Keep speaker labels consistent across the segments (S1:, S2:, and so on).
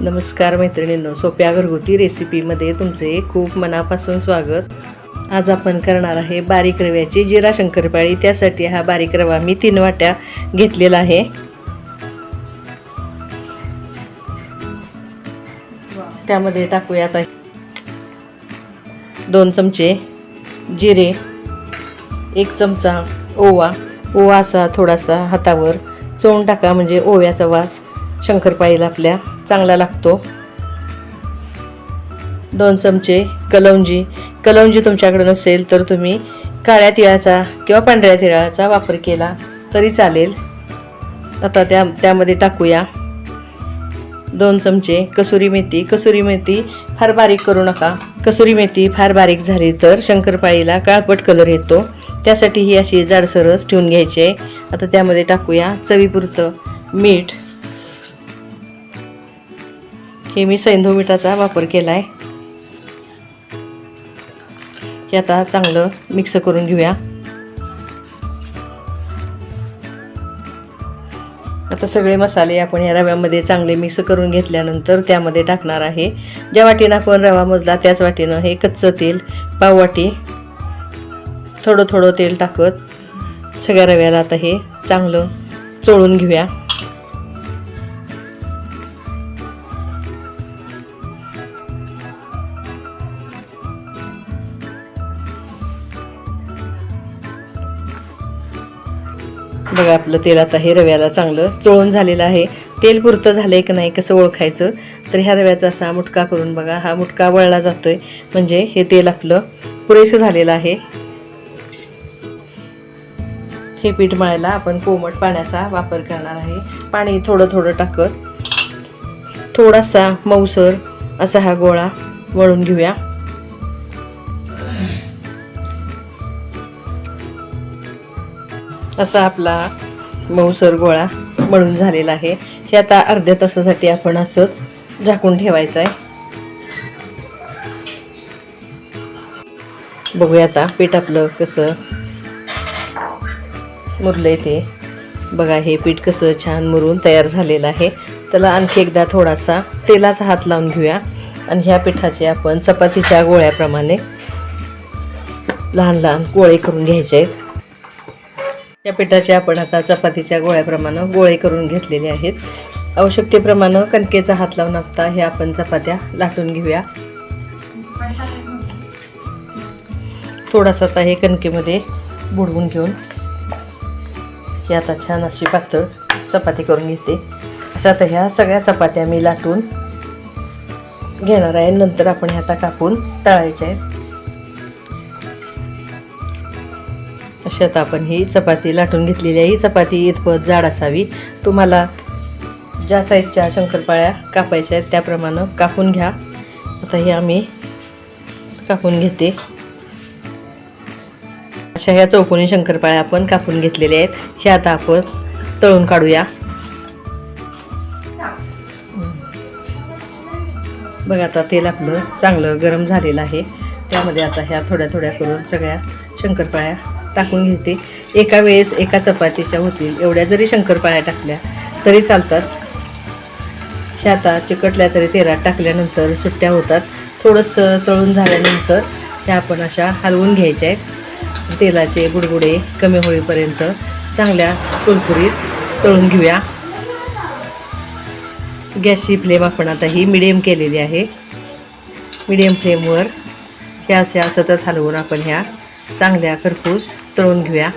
S1: नमस्कार मैत्रिणींनो सोप्या घरगुती रेसिपीमध्ये तुमचे खूप मनापासून स्वागत. आज आपण करणार आहे बारीक रव्याची जिरा शंकरपाळी. त्यासाठी हा बारीक रवा मी तीन वाट्या घेतलेला आहे. त्यामध्ये टाकूया आता दोन चमचे जिरे एक चमचा ओवा. ओवा असा थोडासा हातावर चोळून टाका म्हणजे ओव्याचा वास शंकरपाळीला आपल्या चांगला लागतो. दोन चमचे कलौंजी कलौंजी तुमच्याकडे नसेल तर तुम्ही काळ्या तिळाचा किंवा पांढऱ्या तिळाचा वापर केला तरी चालेल. आता त्या त्यामध्ये टाकूया. दोन चमचे कसुरी मेथी. कसुरी मेथी फार बारीक करू नका. कसुरी मेथी फार बारीक झाली तर शंकरपाळीला काळपट कलर येतो. त्यासाठी ही अशी जाडसरस ठेवून घ्यायची आहे. आता त्यामध्ये टाकूया चवीपुरतं मीठ. हे मी सैंधव मिठाचा वापर केला आहे हे आता चांगलं मिक्स करून घेऊया. आता सगळे मसाले आपण या रव्यामध्ये चांगले मिक्स करून घेतल्यानंतर त्यामध्ये टाकणार आहे. ज्या वाटीनं आपण रवा मोजला त्याच वाटीनं हे कच्चं तेल पाववाटी थोडं थोडं तेल टाकत सगळ्या रव्याला आता हे चांगलं चोळून घेऊया. बघा आपलं तेल आता हे रव्याला चांगलं चोळून झालेलं आहे. तेल पुरतं झालं आहे की नाही कसं ओळखायचं? तर ह्या रव्याचा असा मुटका करून बघा हा मुटका वळला जातोय. म्हणजे हे तेल आपलं पुरेसं झालेलं आहे. हे पीठ मळायला आपण कोमट पाण्याचा वापर करणार आहे. पाणी थोडं थोडं टाकत थोडासा मऊसर असा हा गोळा वळून घेऊया. असा आपला मऊसर गोळा मळून झालेला आहे. हे आता अर्ध्या तासासाठी आपण असंच झाकून ठेवायचं आहे बघूया आता पीठ आपलं कसं मुरलं ते. बघा हे पीठ कसं छान मुरून तयार झालेलं आहे. त्याला आणखी एकदा थोडासा तेलाचा हात लावून घेऊया. आणि ह्या पिठाचे आपण चपातीच्या गोळ्याप्रमाणे लहान लहान गोळे करून घ्यायचे आहेत. या पिठाचे आपण आता चपातीच्या गोळ्याप्रमाणे गोळे करून घेतलेले आहेत. आवश्यकतेप्रमाणे कणकेचा हात लावून आपता हे आपण चपात्या लाटून घेऊया. थोडासा आता हे कणकेमध्ये बुडवून घेऊन ही आता छान अशी पातळ चपाती करून घेते. अशा आता ह्या सगळ्या चपात्या मी लाटून घेणार आहे. नंतर आपण ह्या आता कापून तळायच्या आहेत. अशी आता आपण ही चपाती लाटून घेतलेली आहे. ही चपाती इतपत जाड असावी. तुम्हाला ज्या साईजच्या शंकरपाळ्या कापायच्या आहेत त्याप्रमाणे कापून घ्या. आता हे आम्ही कापून घेते. अशा ह्या चौकोनी शंकरपाळ्या आपण कापून घेतलेल्या आहेत. हे आता आपण तळून काढूया. बघा आता तेल आपलं चांगलं गरम झालेलं आहे. त्यामध्ये आता ह्या थोड्या थोड्या करून सगळ्या शंकरपाळ्या टाकून घेते. एका वेळेस एका चपातीच्या होतील. एवढ्या जरी शंकरपाळ्या टाकल्या तरी चालतात. ह्या आता चिकटल्या तरी तेलात टाकल्यानंतर सुट्ट्या होतात. थोडंसं तळून झाल्यानंतर त्या आपण अशा हलवून घ्यायच्या आहेत. तेलाचे बुडबुडे कमी होईपर्यंत चांगल्या कुरकुरीत तळून घेऊया. गॅसची फ्लेम आपण आता ही मिडियम केलेली आहे. मिडियम फ्लेमवर ह्या अशा सतत हलवून आपण ह्या चांगल्या खरपूस तळून घेऊया.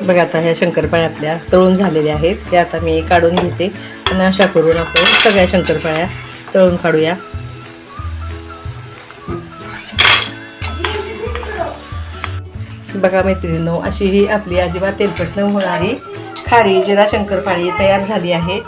S1: बघा आता ह्या शंकरपाळ्या आपल्या तळून झालेल्या आहेत. त्या आता मी काढून घेते आणि अशा करून आपण सगळ्या शंकरपाळ्या तळून काढूया. बघा मैत्रिणींनो अशी ही आपली अजिबात तेलकट न होणारी खारी जिरा शंकरपाळी तयार झाली आहे.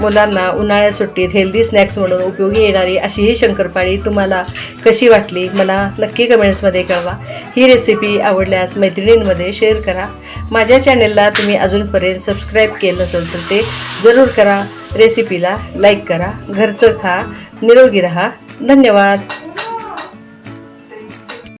S1: मुलांना उन्हाळ्या सुट्टीत हेल्दी स्नॅक्स म्हणून उपयोगी येणारी अशी ही शंकरपाळी तुम्हाला कशी वाटली मला नक्की कमेंट्समध्ये कळवा. ही रेसिपी आवडल्यास मैत्रिणींमध्ये शेअर करा. माझ्या चॅनेलला तुम्ही अजूनपर्यंत सबस्क्राईब केलं नसेल तर ते जरूर करा. रेसिपीला लाईक करा. घरचं खा. निरोगी रहा. धन्यवाद.